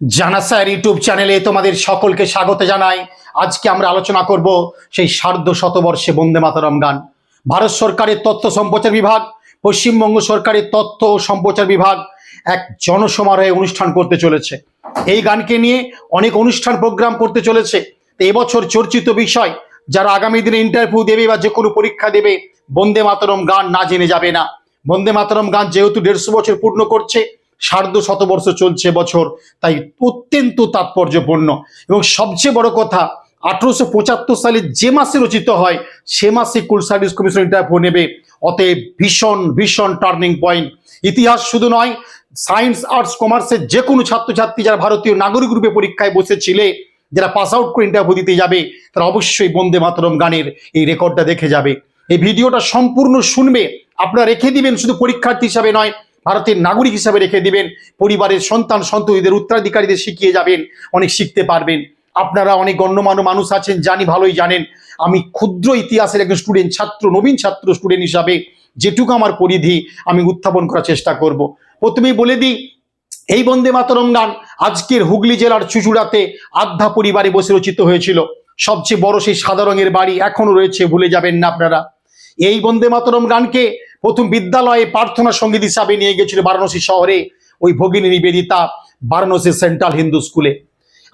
জানা sir YouTube চ্যানেলে তোমাদের সকলকে স্বাগত জানাই। আজকে আমরা আলোচনা করব সেই সার্ধ শতবর্ষে বন্দে মাতরম গান। ভারত সরকারের তথ্য সম্প্রচার বিভাগ, পশ্চিমবঙ্গ সরকারের তথ্য ও সম্প্রচার বিভাগ এক জনসমারোহে অনুষ্ঠান করতে চলেছে। এই গানকে নিয়ে অনেক অনুষ্ঠান প্রোগ্রাম করতে চলেছে। তো এবছর চর্চিত বিষয়, যারা আগামী দিনে ইন্টারভিউ দেবে বা যে কোনো পরীক্ষা দেবে, বন্দে মাতরম গান না জেনে যাবে না। বন্দে মাতরম গান যেহেতু দেড়শো বছর পূর্ণ করছে সার্ধ শতবর্ষ চলছে বছর, তাই অত্যন্ত তাৎপর্যপূর্ণ। এবং সবচেয়ে বড় কথা, আঠারোশো পঁচাত্তর সালে যে মাসে রচিত হয়, সে মাসে কুল সার্ভিস কমিশন ইন্টারভিউ নেবে। অতএব ভীষণ ভীষণ টার্নিং পয়েন্ট। ইতিহাস শুধু নয়, সায়েন্স, আর্টস কমার্সের যে কোনো ছাত্রছাত্রী যারা ভারতীয় নাগরিক রূপে পরীক্ষায় বসেছিলে, যারা পাস আউট করে ইন্টারভিউ দিতে যাবে, তারা অবশ্যই বন্দে মাতরম গানের এই রেকর্ডটা দেখে যাবে। এই ভিডিওটা সম্পূর্ণ শুনবে, আপনারা রেখে দিবেন শুধু পরীক্ষার্থী হিসাবে নয় ভারতের নাগরিক হিসাবে রেখে দিবেন, পরিবারের সন্তান সন্ততিদের উত্তরাধিকারীদের শিখিয়ে যাবেন, অনেক শিখতে পারবেন। আপনারা অনেক গণ্যমান্য মানুষ আছেন, জানি, ভালোই জানেন। আমি ক্ষুদ্র ইতিহাসের একজন স্টুডেন্ট, ছাত্র, নবীন ছাত্র স্টুডেন্ট হিসাবে যেটুকু আমার পরিধি আমি উত্থাপন করার চেষ্টা করব। প্রথমেই বলে দিই, এই বন্দে মাতরম গান আজকের হুগলি জেলার চুচুড়াতে আধ্যা পরিবারে বসে রচিত হয়েছিল। সবচেয়ে বড় সেই সাদা রঙের বাড়ি এখনও রয়েছে, ভুলে যাবেন না আপনারা। এই বন্দে মাতরম গানকে প্রথম বিদ্যালয়ে প্রার্থনা সংগীত হিসাবে নিয়ে গেছিল বারাণসী শহরে ওই ভগিনী নিবেদিতা বারাণসী সেন্ট্রাল হিন্দু স্কুলে।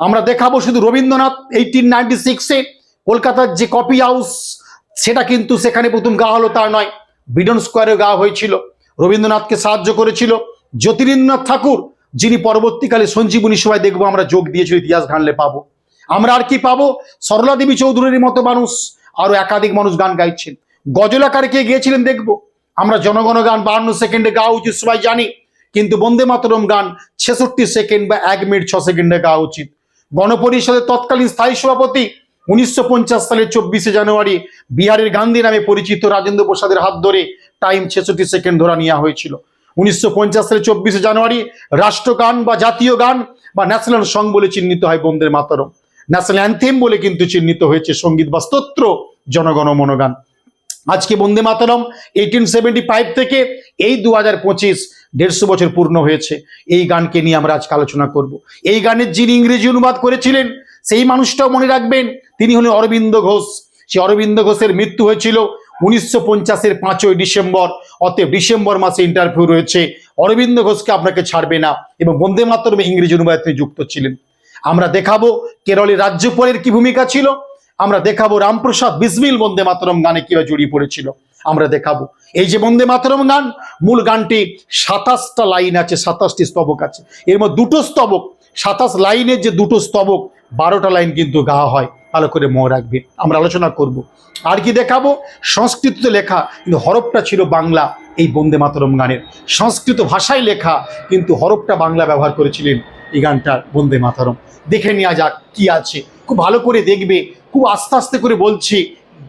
আমরা দেখাবো শুধু রবীন্দ্রনাথ এইটিন নাইনটি সিক্সে কলকাতার যে কপি হাউস, সেটা কিন্তু সেখানে প্রথম গাওয়া হলো তার নয়, বিডন স্কোয়ারে গাওয়া হয়েছিল। রবীন্দ্রনাথকে সাহায্য করেছিল জ্যোতিরিন্দ্রনাথ ঠাকুর, যিনি পরবর্তীকালে সঞ্জীবনী সভায় দেখব আমরা যোগ দিয়েছিল, ইতিহাস ঘানলে পাবো। আমরা আর কি পাবো? সরলা দেবী চৌধুরীর মতো মানুষ, আরও একাধিক মানুষ গান গাইছেন। গজল কে গিয়েছিলেন দেখব? আমরা জনগণ গান বাহান্ন সেকেন্ডে গাওয়া উচিত সবাই জানি। কিন্তু বন্দে মাতরম গান ছেষট্টি সেকেন্ড বা এক মিনিট ছ সেকেন্ডে গাওয়া উচিত। গণপরিষদের তৎকালীন স্থায়ী সভাপতি উনিশশো পঞ্চাশ সালের চব্বিশে জানুয়ারি বিহারের গান্ধী নামে পরিচিত রাজেন্দ্র প্রসাদের হাত ধরে টাইম ছেষট্টি সেকেন্ড ধরা নেওয়া হয়েছিল। উনিশশো পঞ্চাশ সালের চব্বিশে জানুয়ারি রাষ্ট্রগান বা জাতীয় গান বা ন্যাশনাল সং বলে চিহ্নিত হয় বন্দে মাতরম। ন্যাশনাল অ্যান্থেম বলে কিন্তু চিহ্নিত হয়েছে সংগীত বা স্তোত্র জনগণ মনগান। আজকে Vande Mataram eighteen seventy five থেকে এই দু হাজার পঁচিশ দেড়শো বছর পূর্ণ হয়েছে। এই গানকে নিয়ে আমরা আজকে আলোচনা করব। এই গানের যিনি ইংরেজি অনুবাদ করেছিলেন, সেই মানুষটাও মনে রাখবেন, তিনি হলেন অরবিন্দ ঘোষ। সেই অরবিন্দ ঘোষের মৃত্যু হয়েছিল উনিশশো পঞ্চাশের পাঁচই ডিসেম্বর, অতএব ডিসেম্বর মাসে ইন্টারভিউ রয়েছে। অরবিন্দ ঘোষকে আপনাকে ছাড়বে না, এবং বন্দে মাতরম ইংরেজি অনুবাদ তিনি যুক্ত ছিলেন। আমরা দেখাবো কেরলের রাজ্যপালের কি ভূমিকা ছিল আমরা দেখাবো রামপ্রসাদ বিসমিল বন্দে মাতরম গানে কীভাবে জড়িয়ে পড়েছিল। আমরা দেখাবো। এই যে বন্দে মাতরম গান, মূল গানটি সাতাশটা লাইন আছে, সাতাশটি স্তবক আছে। এর মধ্যে দুটো স্তবক, সাতাশ লাইনের যে দুটো স্তবক, বারোটা লাইন কিন্তু গাওয়া হয়। ভালো করে মনে রাখবে। আমরা আলোচনা করব। আর কি দেখাবো? সংস্কৃততে লেখা, কিন্তু হরফটা ছিল বাংলা, এই বন্দে মাতরম গানের। সংস্কৃত ভাষায় লেখা, কিন্তু হরফটা বাংলা ব্যবহার করেছিলেন এই গানটার বন্দে মাতরম। দেখে নেওয়া যাক কি আছে। খুব ভালো করে দেখবে খুব আস্তে আস্তে করে বলছি,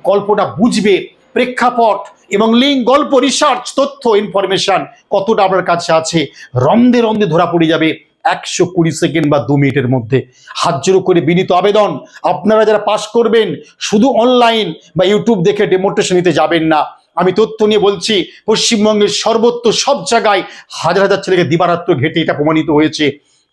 গল্পটা বুঝবে, প্রেক্ষাপট এবং লিঙ্ক গল্প রিসার্চ তথ্য ইনফরমেশন কতটা আপনার কাছে আছে? রন্দে রন্দে ধরা পড়ে যাবে একশো কুড়ি সেকেন্ড বা দু মিনিটের মধ্যে। হাত জোড়ো করে বিনীত আবেদন। আপনারা যারা পাস করবেন, শুধু অনলাইন বা ইউটিউব দেখে ডেমোট্রেশন নিতে যাবেন না। আমি তথ্য নিয়ে বলছি, পশ্চিমবঙ্গের সর্বত্র সব জায়গায় হাজার হাজার ছেলেকে দিবারাত্র ঘেটে এটা প্রমাণিত হয়েছে।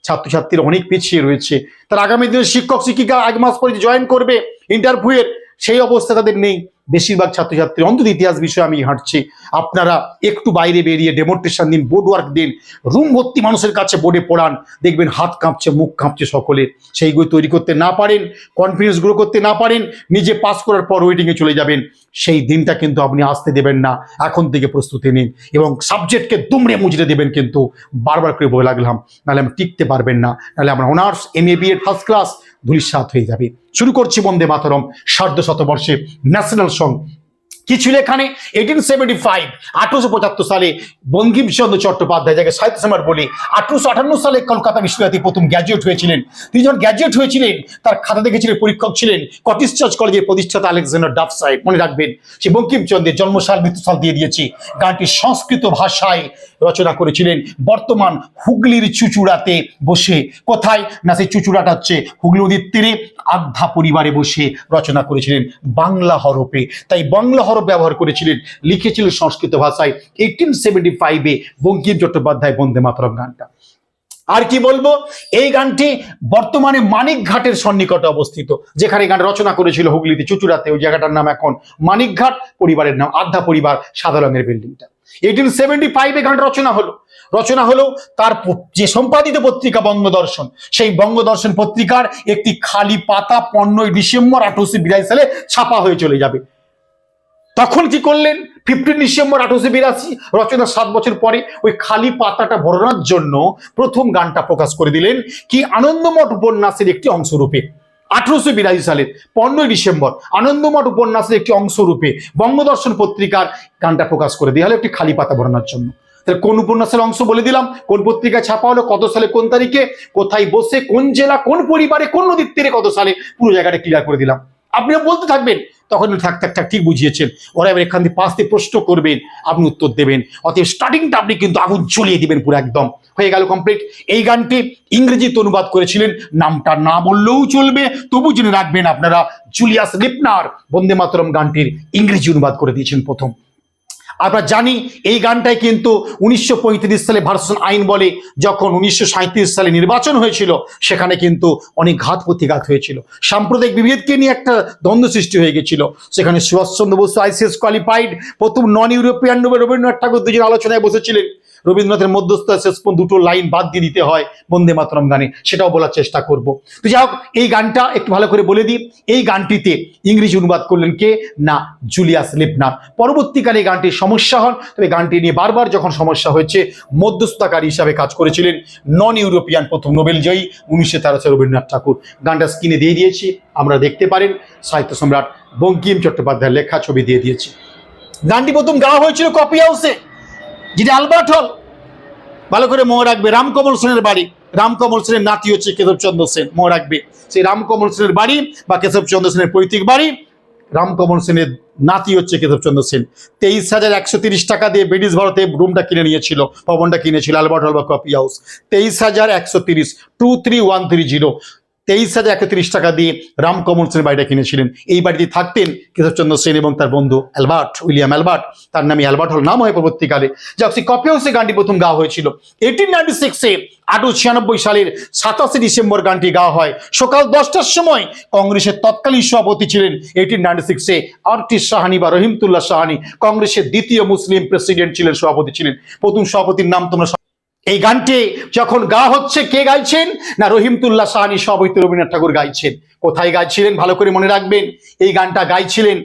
ছাত্রছাত্রীরা অনেক পিছিয়ে রয়েছে। তার আগামী দিনে শিক্ষক শিক্ষিকা এক মাস পরে জয়েন করবে ইন্টারভিউয়ের সেই অবস্থা তাদের নেই। বেশিরভাগ ছাত্রছাত্রী, অন্তত ইতিহাস বিষয়ে আমি হাঁটছি। আপনারা একটু বাইরে বেরিয়ে ডেমোনস্ট্রেশন দিন বোর্ড ওয়ার্ক দিন রুম ভর্তি মানুষের কাছে বোর্ডে পড়ান, দেখবেন হাত কাঁপছে, মুখ কাঁপছে সকলের। সেইগুলো তৈরি করতে না পারেন কনফিডেন্স গ্রো করতে না পারেন, নিজে পাস করার পর ওয়েটিংয়ে চলে যাবেন। সেই দিনটা কিন্তু আপনি আসতে দেবেন না, এখন থেকে প্রস্তুতি নিন এবং সাবজেক্টকে দুমড়ে মুজড়ে দেবেন কিন্তু বারবার করে বলে লাগলাম নাহলে আমি টিকতে পারবেন না। নাহলে আমরা honours M A B Ed first class ধুলিসাত হয়ে যাবে। শুরু করছি বন্দে মাতরম সার্ধ শতবর্ষে ন্যাশনাল সং কি ছিল এখানে? এইটিন সেভেন্টি ফাইভ আঠারোশো পঁচাত্তর সালে বঙ্কিমচন্দ্র চট্টোপাধ্যায়, যাকে সাহিত্য সম্রাট বলি, আঠারোশো আটান্ন সালে কলকাতা বিশ্ববিদ্যালয়ে প্রথম গ্র্যাজুয়েট হয়েছিলেন। তিনি যখন গ্র্যাজুয়েট হয়েছিলেন, তার খাতা দেখেছিলেন পরীক্ষক ছিলেন কটিস চার্চ কলেজের প্রতিষ্ঠাতা আলেকজান্ডার ডাফ সাহেব। মনে রাখবেন, সে বঙ্কিমচন্দ্রের জন্মসাল, মৃত্যুসাল দিয়ে দিয়েছি। গানটি সংস্কৃত ভাষায় রচনা করেছিলেন। বর্তমান হুগলির চুচুড়াতে বসে। কোথায়? না, সেই চুচুড়াটা হচ্ছে হুগলি নদীর তীরে। আধ্যা পরিবারে বসে রচনা করেছিলেন বাংলা হরফে। তাই বাংলা হরফ ব্যবহার করেছিলেন, লিখেছিলেন সংস্কৃত ভাষায় এইটিন সেভেন্টি ফাইভে বঙ্কিম চট্টোপাধ্যায় বন্দে মাতরম গানটা। আর কি বলব? এই গানটি বর্তমানে মানিকঘাটের সন্নিকটে অবস্থিত, যেখানে গান রচনা করেছিল হুগলিতে চুচুড়াতে। ওই জায়গাটার নাম এখন মানিকঘাট, পরিবারের নাম আধ্যা পরিবার, সাদা রঙের বিল্ডিংটা। এইটিন সেভেন্টি ফাইভে গান রচনা হলো। রচনা হলো তার যে সম্পাদিত পত্রিকা বঙ্গদর্শন, সেই বঙ্গদর্শন পত্রিকার একটি খালি পাতা পনেরোই ডিসেম্বর আঠারোশো বিরাশি সালে ছাপা হয়ে চলে যাবে। তখন কি করলেন? ফিফটিন ডিসেম্বর আঠারোশো বিরাশি রচনা সাত বছর পরে ওই খালি পাতাটা ভরানোর জন্য প্রথম গানটা প্রকাশ করে দিলেন কি আনন্দমঠ উপন্যাসের একটি অংশরূপে। আঠারোশো বিরাশি সালের পনেরোই ডিসেম্বর আনন্দমঠ উপন্যাসের একটি অংশরূপে বঙ্গদর্শন পত্রিকার গানটা প্রকাশ করে দেওয়া হলো একটি খালি পাতা ভরানোর জন্য। তাহলে কোন উপন্যাসের অংশ বলে দিলাম? কোন পত্রিকায় ছাপা হলো? কত সালে, কোন তারিখে? কোথায় বসে? কোন জেলা? কোন পরিবারে? কোন নদীর তীরে কত সালে? পুরো জায়গাটা ক্লিয়ার করে দিলাম। আপনিও বলতে থাকবেন। তখন থাক থাক থাক, ঠিক বুঝিয়েছেন। ওরা এবার এখান থেকে দিয়ে প্রশ্ন করবেন, আপনি উত্তর দেবেন। অতএব স্টার্টিংটা আপনি কিন্তু আগুন জ্বলিয়ে দিবেন পুরো একদম। হয়ে গেল কমপ্লিট এই গানটি ইংরেজিতে অনুবাদ করেছিলেন। নামটা না বললেও চলবে, তবু জেনে রাখবেন আপনারা। জুলিয়াস লিপনার বন্দে মাতরম গানটির ইংরেজি অনুবাদ করে দিয়েছেন প্রথম। আমরা জানি এই গানটাই কিন্তু উনিশশো পঁয়ত্রিশ সালে ভারত আইন বলে যখন উনিশশো সাঁইত্রিশ সালে নির্বাচন হয়েছিল, সেখানে কিন্তু অনেক ঘাত প্রতিঘাত হয়েছিল। সাম্প্রদায়িক বিভেদকে নিয়ে একটা দ্বন্দ্ব সৃষ্টি হয়ে গেছিল। সেখানে সুভাষচন্দ্র বসু, আইসিএস কোয়ালিফাইড, প্রথম নন ইউরোপিয়ান রবীন্দ্রনাথ ঠাকুর দুজন আলোচনায় বসেছিলেন। রবীন্দ্রনাথের মধ্যস্থ শেষ দুটো লাইন বাদ দিয়ে দিতে হয় বন্দে মাতরম গানে। সেটাও বলার চেষ্টা করব। তো যাই হোক, এই গানটা একটু ভালো করে বলে দিই। এই গানটিতে ইংরেজি অনুবাদ করলেন কে? না, জুলিয়াস লিপনার। পরবর্তীকালে এই গানটির সমস্যা হন। তবে গানটি নিয়ে বারবার যখন সমস্যা হয়েছে, মধ্যস্থতাকারী হিসাবে কাজ করেছিলেন নন ইউরোপিয়ান প্রথম নোবেল জয়ী উনিশশো তেরো সালে রবীন্দ্রনাথ ঠাকুর। গানটা স্ক্রিনে দিয়ে দিয়েছি, আমরা দেখতে পারেন। সাহিত্য সম্রাট বঙ্কিম চট্টোপাধ্যায়ের লেখা ছবি দিয়ে দিয়েছি। গানটি প্রথম গাওয়া হয়েছিল কপি হাউসে। যেটা আলবার্ট হল, ভালো করে মনে রাখবে, রামকমল সেনের বাড়ি, রামকমল সেনের নাতি হচ্ছে কেশবচন্দ্র সেন, মনে রাখবে। সেই রামকমল সেনের বাড়ি বা কেশবচন্দ্র সেনের পৈতৃক বাড়ি, রামকমল সেনের নাতি হচ্ছে কেশবচন্দ্র সেন। তেইশ হাজার একশো তিরিশ টাকা দিয়ে ব্রিটিশ ভারতে রুমটা কিনে নিয়েছিল, ভবনটা কিনেছিল আলবার্ট হল বা কপি হাউস। তেইশ হাজার একশো তিরিশ, two three one three zero তেইশ হাজার একত্রিশ টাকা দিয়ে রামকমল সেনের বাড়িটা কিনেছিলেন। এই বাড়িতে থাকতেন কেশবচন্দ্র সেন এবং তার বন্ধু অ্যালবার্ট, উইলিয়াম অ্যালবার্ট। তার নামে অ্যালবার্ট হল, নাম হয় পরবর্তীকালে। যাক, সেই কপি হাউসে গানটি প্রথম গাওয়া হয়েছিল। এইটিন নাইনটি সিক্সে আঠারোশো ছিয়ানব্বই সালের সাতাশে ডিসেম্বর গানটি গাওয়া হয়। সকাল দশটার সময় কংগ্রেসের তৎকালীন সভাপতি ছিলেন এইটিন নাইনটি সিক্সে আরটি সাহানি বা রহিমতুল্লাহ সাহানি। কংগ্রেসের দ্বিতীয় মুসলিম প্রেসিডেন্ট ছিলেন, সভাপতি ছিলেন। প্রথম সভাপতির নাম তোমরা এই গানটি যখন গা হচ্ছে, কে গাইছেন? না, রহিমতুল্লাহ সাহানি সভাপতি রবীন্দ্রনাথ ঠাকুর গাইছেন। কোথায় গাইছিলেন? ভালো করে মনে রাখবেন। এই গানটা গাইছিলেন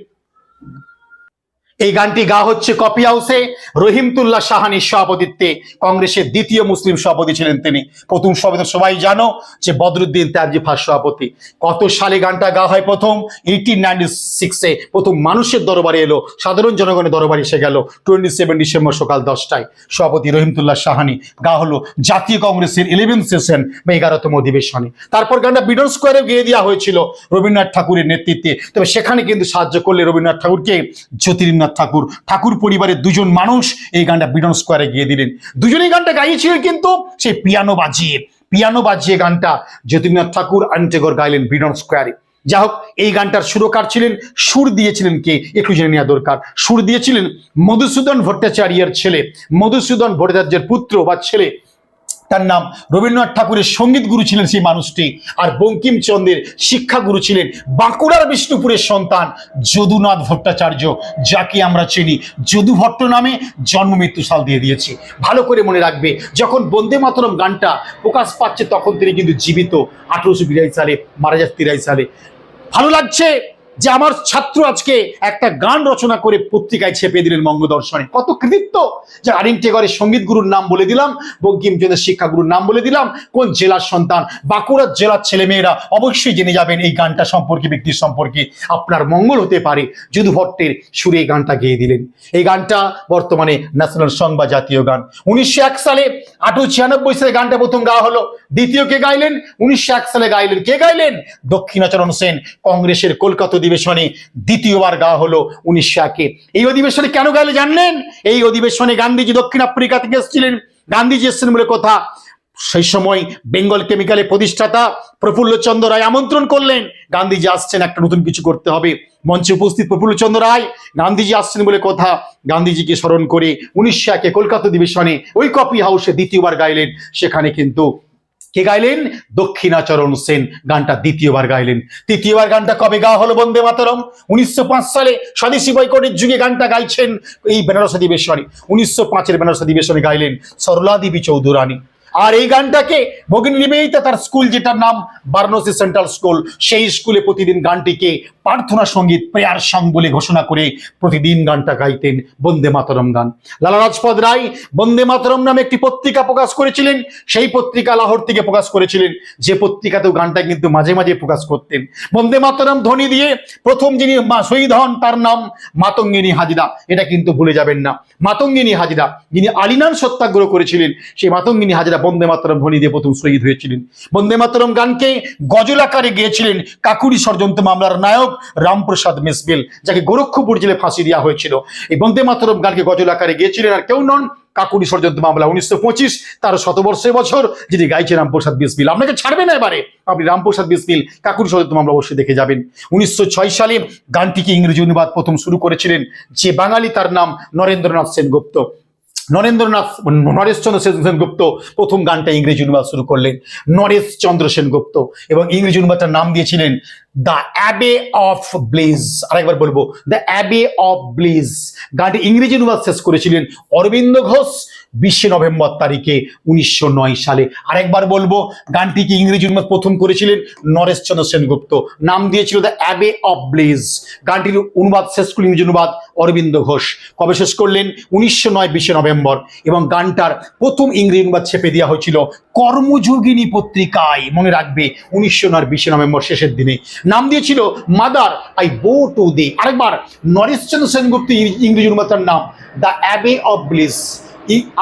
এই গানটি গা হচ্ছে কপি হাউসে। রহিমতুল্লাহ সাহানির সভাপতিত্বে কংগ্রেসের দ্বিতীয় মুসলিম সভাপতি ছিলেন তিনি। প্রথম সভাপতি সবাই জানো যে বদরুদ্দিন ত্যাবজি ফার্স্ট সভাপতি। কত সালে গানটা গা হয় প্রথম? এইটিন নাইনটি প্রথম মানুষের দরবারে এলো, সাধারণ জনগণের দরবারে এসে গেল টোয়েন্টি সেভেন ডিসেম্বর সকাল দশটায়। সভাপতি রহিমতুল্লাহ সাহানি গা হলো জাতীয় কংগ্রেসের ইলেভেন সেশন বা এগারোতম অধিবেশনে। তারপর গানটা বিডন স্কোয়ারে গিয়ে দেওয়া হয়েছিল রবীন্দ্রনাথ ঠাকুরের নেতৃত্বে। তবে সেখানে কিন্তু সাহায্য করলে রবীন্দ্রনাথ ঠাকুরকে জ্যোতিরিন্দ্রনাথ ঠাকুর ঠাকুর পরিবারের দুজন মানুষ এই গানটা বিডন স্কোয়ারে গিয়ে দিলেন। দুজনেই গানটা গাইয়েছিলেন কিন্তু সেই পিয়ানো বাজিয়ে পিয়ানো বাজিয়ে গানটা জ্যোতির্নাথ ঠাকুর আনটেগর গাইলেন বিডন স্কোয়ারে যা হোক, এই গানটার সুরকার ছিলেন, সুর দিয়েছিলেন কে একটু জেনে নেওয়া দরকার। সুর দিয়েছিলেন মধুসূদন ভট্টাচার্যের ছেলে, মধুসূদন ভট্টাচার্যের পুত্র বা ছেলে তার নাম রবীন্দ্রনাথ ঠাকুরের সংগীত গুরু ছিলেন সেই মানুষটি। আর বঙ্কিমচন্দ্রের শিক্ষা গুরু ছিলেন বাঁকুড়ার বিষ্ণুপুরের সন্তান যদুনাথ ভট্টাচার্য, যাকে আমরা চিনি। যদু ভট্ট নামে জন্ম সাল দিয়ে দিয়েছি। ভালো করে মনে রাখবে, যখন বন্দে মাতরম গানটা প্রকাশ পাচ্ছে, তখন তিনি কিন্তু জীবিত। আঠারোশো বিরাশি সালে, মারা যাচ্ছে তিরাশি সালে। ভালো লাগছে? যে আমার ছাত্র আজকে একটা গান রচনা করে পত্রিকায় ছেপে দিলেন বঙ্গদর্শনে কত কৃতিত্ব! যে আরিং টেগরের সংগীত গুরুর নাম বলে দিলাম, বঙ্কিমচন্দ্রের শিক্ষা গুরুর নাম বলে দিলাম, কোন জেলার সন্তান? বাঁকুড়ার জেলার ছেলেমেয়েরা অবশ্যই জেনে যাবেন এই গানটা সম্পর্কে ব্যক্তির সম্পর্কে। আপনার মঙ্গল হতে পারে, যদু ভট্টের সুরে এই গানটা গেয়ে দিলেন। এই গানটা বর্তমানে ন্যাশনাল সং বা জাতীয় গান। উনিশশো এক সালে, আঠারোশো ছিয়ানব্বই সালে গানটা প্রথম গাওয়া হলো। দ্বিতীয় কে গাইলেন? উনিশশো এক সালে গাইলেন। কে গাইলেন? দক্ষিণাচরণ সেন, কংগ্রেসের কলকাতা অধিবেশনে দ্বিতীয়বার গাওয়া হলো উনিশশো একে। এই অধিবেশনে কেন গাইলে জানলেন? এই অধিবেশনে গান্ধীজি দক্ষিণ আফ্রিকা থেকে এসেছিলেন। গান্ধীজি এসেছেন বলে কথা সেই সময় বেঙ্গল কেমিক্যালের প্রতিষ্ঠাতা প্রফুল্লচন্দ্র রায় আমন্ত্রণ করলেন। গান্ধীজি আসছেন, একটা নতুন কিছু করতে হবে। মঞ্চে উপস্থিত প্রফুল্লচন্দ্র রায়, গান্ধীজি আসছেন বলে কথা। গান্ধীজিকে স্মরণ করে উনিশশো একে কলকাতা অধিবেশনে ওই কপি হাউসে দ্বিতীয়বার গাইলেন। সেখানে কিন্তু কে গাইলেন? দক্ষিণাচরণ সেন। গানটা দ্বিতীয়বার গাইলেন। তৃতীয়বার গানটা কবে গাওয়া হলো বন্দে মাতরম? উনিশশো পাঁচ সালে স্বদেশী বৈকটের যুগে গানটা গাইছেন এই বেনারস অধিবেশনে উনিশশো পাঁচের বেনারস অধিবেশনে গাইলেন সরলাদেবী চৌধুরানী। আর এই গানটাকে ভগিনী নিবেদিতা তার স্কুল, যেটার নাম বারাণসী সেন্ট্রাল স্কুল, সেই স্কুলে প্রতিদিন গানটিকে প্রার্থনা সংগীত, প্রেয়ার সং বলে ঘোষণা করে প্রতিদিন গানটা গাইতেন বন্দে মাতরম গান। লালা রাজপদ রায় বন্দে মাতরম নামে একটি পত্রিকা প্রকাশ করেছিলেন, সেই পত্রিকা লাহোর থেকে প্রকাশ করেছিলেন। যে পত্রিকাতেও গানটা কিন্তু মাঝে মাঝে প্রকাশ করতেন। বন্দে মাতরম ধ্বনি দিয়ে প্রথম যিনি শহীদ হন, তার নাম মাতঙ্গিনী হাজিরা। এটা কিন্তু ভুলে যাবেন না। মাতঙ্গিনী হাজিরা, যিনি আলিনান সত্যাগ্রহ করেছিলেন, সেই মাতঙ্গিনী হাজিরা বন্দে মাতরম ধ্বনি দিয়ে প্রথম শহীদ হয়েছিলেন। বন্দে মাতরম গানকে গজল আকারে গিয়েছিলেন কাকুরি ষড়যন্ত্র মামলার নায়ক রামপ্রসাদ মিসবিল, যাকে গোরক্ষপুর জেলে ফাঁসি দেওয়া হয়েছিল। এই বন্দে মাতরম গানকে গজল আকারে গিয়েছিলেন আর কেউ নন কাকুরি ষড়যন্ত্র মামলা উনিশশো পঁচিশ, তার শতবর্ষে বছর, যিনি গাইছে রামপ্রসাদ বিসবিল আপনাকে ছাড়বে না এবারে? আপনি রামপ্রসাদ বিসবিল কাকুরি ষড়যন্ত্র মামলা অবশ্যই দেখে যাবেন। উনিশশো ছয় সালে গানটিকে ইংরেজি অনুবাদ প্রথম শুরু করেছিলেন, যে বাঙালি তার নাম নরেন্দ্রনাথ সেনগুপ্ত। নরেন্দ্রনাথ নরেশচন্দ্র সেন সেনগুপ্ত প্রথম গানটা ইংরেজি অনুবাদ শুরু করলেন। নরেশ চন্দ্র সেনগুপ্ত এবং ইংরেজি অনুবাদটার নাম দিয়েছিলেন দ্য অ্যাবে অফ ব্লিজ। আরেকবার বলব, দ্য অ্যাবে অফ ব্লিজ। গানটি ইংরেজি অনুবাদ শেষ করেছিলেন অরবিন্দ ঘোষ বিশে নভেম্বর তারিখে উনিশশো নয় সালে। আরেকবার বলব গানটিকে ইংরেজি অনুবাদ প্রথম করেছিলেন? নরেশচন্দ্র সেনগুপ্ত। নাম দিয়েছিল দ্য অ্যাবে অব ব্লিজ। গানটির অনুবাদ শেষ করলেন ইংরেজি অনুবাদ অরবিন্দ ঘোষ। কবে শেষ করলেন? উনিশশো নয় বিশে নভেম্বর। এবং গানটার প্রথম ইংরেজি অনুবাদ ছেপে দেওয়া হয়েছিল কর্মযোগিনী পত্রিকায়। মনে রাখবে, উনিশশো নয় বিশে নভেম্বর শেষের দিনে। নাম দিয়েছিল mother I bow to thee. আরেকবার নরেশচন্দ্র সেনগুপ্ত ইংরেজি অনুবাদটার নাম দ্য অ্যাবে অব ব্লিস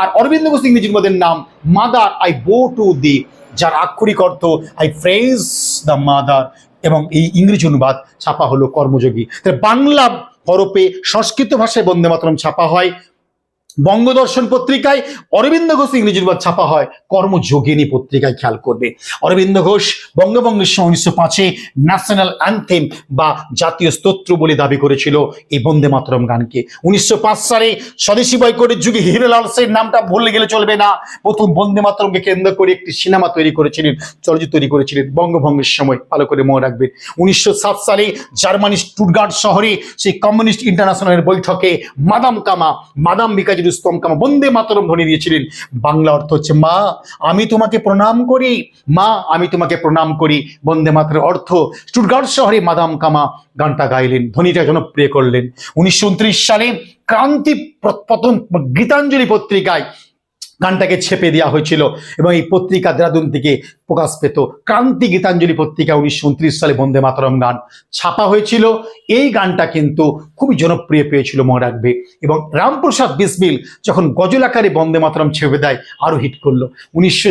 আর অরবিন্দ ঘোষ ইংরেজির মধ্যে নাম mother I bow to thee যার আক্ষরিক অর্থ আই ফ্রেজ দ্য মাদার এবং এই ইংরেজি অনুবাদ ছাপা হলো কর্মযোগী। তাহলে বাংলা হরপে সংস্কৃত ভাষায় বন্দে মাতরম ছাপা হয়। বঙ্গদর্শন পত্রিকায় অরবিন্দ ঘোষ ইংরেজি অনুবাদ ছাপা হয়, কর্মযোগিনী পত্রিকায় খেয়াল করবে। অরবিন্দ ঘোষ বঙ্গবঙ্গের সময় উনিশশো পাঁচে ন্যাশনাল অ্যান্থেম বা জাতীয় স্তোত্র বলে দাবি করেছিল এই বন্দে মাতরম গানকে। উনিশশো পাঁচ সালে স্বদেশী বয়কটের যুগে হিরেলাল সেন নামটা ভুলে গেলে চলবে না। প্রথম বন্দে মাতরমকে কেন্দ্র করে একটি সিনেমা তৈরি করেছিলেন, চলচ্চিত্র তৈরি করেছিলেন বঙ্গভঙ্গের সময়। ভালো করে মনে রাখবেন, উনিশশো সাত সালে জার্মানি স্টুটগার্ড শহরে সেই কমিউনিস্ট ইন্টারন্যাশনালের বৈঠকে মাদাম কামা, মাদাম বিকাজি বন্দে মাতরম ধ্বনি দিয়েছিলেন। বাংলা অর্থ হচ্ছে মা, আমি তোমাকে প্রণাম করি। মা, আমি তোমাকে প্রণাম করি। বন্দে মাতর অর্থ। স্টুটগার্ড শহরে মাদাম কামা গানটা গাইলেন। ধ্বনিটা জনপ্রিয় করলেন। উনিশশো উনত্রিশ সালে ক্রান্তি প্রত্যন গীতাঞ্জলি পত্রিকায় গানটাকে ছেপে দেওয়া হয়েছিল এবং এই পত্রিকা দেরাদুন থেকে প্রকাশ পেত। ক্রান্তি গীতাঞ্জলি পত্রিকা উনিশশো উনত্রিশ সালে বন্দে মাতরম গান ছাপা হয়েছিল। এই গানটা কিন্তু খুবই জনপ্রিয় পেয়েছিল মনে রাখবে এবং রামপ্রসাদ বিসমিল যখন গজল আকারে বন্দে মাতরম ছেপে দেয়, আরও হিট করল। উনিশশো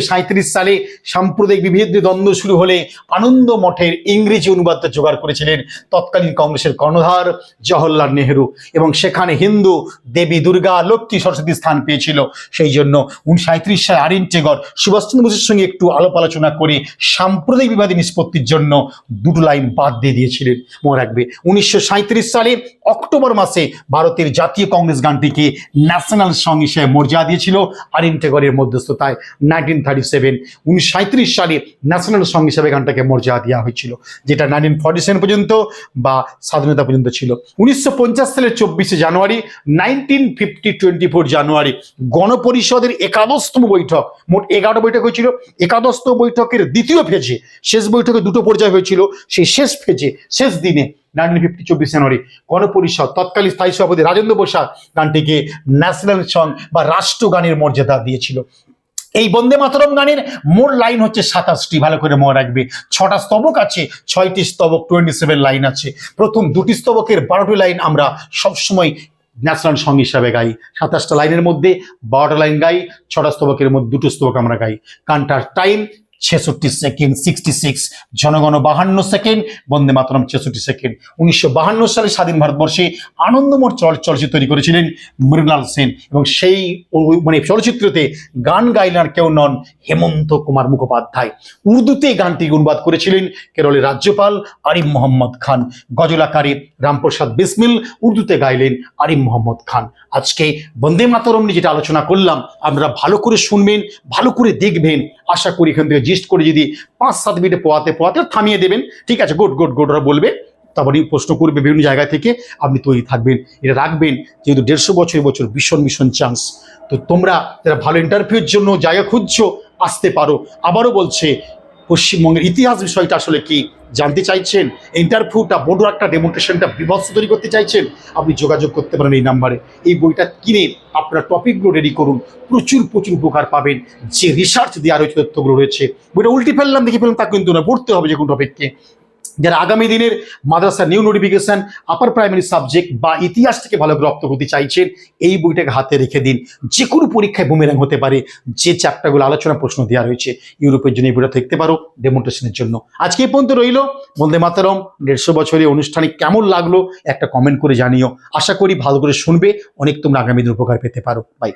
সালে সাম্প্রদায়িক বিভেদ দ্বন্দ্ব শুরু হলে আনন্দ মঠের ইংরেজি অনুবাদটা জোগাড় করেছিলেন তৎকালীন কংগ্রেসের কর্ণধার জওহরলাল নেহেরু এবং সেখানে হিন্দু দেবী দুর্গা লক্ষ্মী সরস্বতী স্থান পেয়েছিল। সেই জন্য উনিশশো সাঁত্রিশ সালে আরিন টেগর সুভাষচন্দ্র বসুর সঙ্গে একটু আলাপ আলোচনা করে সাম্প্রদায়িক বিবাদী নিষ্পত্তির জন্য দুটো লাইন বাদ দিয়ে দিয়েছিলেন। মনে রাখবে, উনিশশো সালে অক্টোবর মাসে ভারতের জাতীয় কংগ্রেস গানটিকে ন্যাশনাল সং হিসেবে মর্যাদা দিয়েছিল আরিন টেগরের মধ্যস্থতায় নাইনটিন থার্টি সেভেন। সাঁত্রিশ সালে ন্যাশনাল সং হিসেবে গানটাকে মর্যাদা দেওয়া হয়েছিল, যেটা নাইনটিন ফর্টি সেভেন পর্যন্ত বা স্বাধীনতা পর্যন্ত ছিল। উনিশশো পঞ্চাশ সালের চব্বিশে জানুয়ারি, nineteen fifty twenty four January গণপরিষদের একাদশতম বৈঠক। মোট এগারো বৈঠক হয়েছিল। একাদশতম বৈঠকের দ্বিতীয় ফেজে, শেষ বৈঠকে দুটো পর্যায় হয়েছিল। সেই শেষ ফেজে, শেষ দিনে নাইনটিন ফিফটি চব্বিশ জানুয়ারি গণপরিষদ তৎকালীন স্থায়ী সভাপতি রাজেন্দ্র প্রসাদ গানটিকে ন্যাশনাল সং বা রাষ্ট্রগানের মর্যাদা দিয়েছিল। এই বন্দে মাতরম গানের মোট লাইন হচ্ছে সাতাশটি। ভালো করে মনে রাখবে। ছটা স্তবক আছে, ছয়টি স্তবক টোয়েন্টি সেভেন লাইন আছে। প্রথম দুটি স্তবকের বারোটি লাইন আমরা সবসময় ন্যাশনাল সং হিসাবে গাই। সাতাশটা লাইনের মধ্যে বারোটা লাইন গাই, ছটা স্তবকের মধ্যে দুটো স্তবক আমরা গাই। গানটার টাইম ছেষট্টি সেকেন্ড সিক্সটি সিক্স জনগণ বাহান্ন সেকেন্ড, বন্দে মাতরম ছেষট্টি সেকেন্ড। উনিশশো বাহান্ন সালে স্বাধীন ভারতবর্ষে আনন্দমঠ চল চলচ্চিত্র তৈরি করেছিলেন মৃণাল সেন এবং সেই মানে চলচ্চিত্রতে গান গাইলেন আর কেউ নন হেমন্ত কুমার মুখোপাধ্যায়। উর্দুতে গানটি অনুবাদ করেছিলেন কেরলের রাজ্যপাল আরিফ মোহাম্মদ খান। গজলাকারী রামপ্রসাদ বিসমিল উর্দুতে গাইলেন আরিফ মোহাম্মদ খান। আজকে বন্দে মাতরম নিয়ে যেটা আলোচনা করলাম, আপনারা ভালো করে শুনবেন, ভালো করে দেখবেন। আশা করি এখান থেকে যে ডিজিস্ট করে যদি পাঁচ সাত মিনিটে পোয়াতে পোয়াতে থামিয়ে দেবেন। ঠিক আছে গুড গুড গুড ওরা বলবে। তারপরে প্রশ্ন করবে বিভিন্ন জায়গা থেকে, আপনি তৈরি থাকবেন, এটা রাখবেন। যেহেতু দেড়শো বছর বছর ভীষণ ভীষণ চান্স তো তোমরা যারা ভালো ইন্টারভিউর জন্য জায়গা খুঁজছো, আসতে পারো। আবারও বলছে, পশ্চিমবঙ্গের ইতিহাস বিষয়টা আসলে কি? জানতে চাইছেন, ইন্টারভিউটা বড় একটা ডেমনস্ট্রেশনটা বিভৎস তৈরি করতে চাইছেন, আপনি যোগাযোগ করতে পারেন এই নাম্বারে। এই বইটা কিনে আপনারা টপিকগুলো রেডি করুন, প্রচুর প্রচুর উপকার পাবেন। যে রিসার্চ দেওয়া রয়েছে তথ্যগুলো রয়েছে, বইটা উল্টে ফেললাম, দেখে ফেললাম, তা কিন্তু না পড়তে হবে যে কোনো টপিককে যারা আগামী দিনের মাদ্রাসা new notification upper primary subject বা ইতিহাস থেকে ভালো রপ্ত করতে চাইছেন, এই বইটাকে হাতে রেখে দিন। যে কোনো পরীক্ষায় বুমেরাং হতে পারে, যে চ্যাপ্টারগুলো আলোচনা প্রশ্ন দেওয়া রয়েছে, ইউরোপের জন্য এই বইটা দেখতে পারো ডেমনস্ট্রেশনের জন্য। আজকে এই পর্যন্ত রইল। বন্দে মাতারম। দেড়শো বছরের অনুষ্ঠানে কেমন লাগল, একটা কমেন্ট করে জানিও। আশা করি ভালো করে শুনবে, অনেক তোমরা আগামী দিন উপকার পেতে পারো। বাই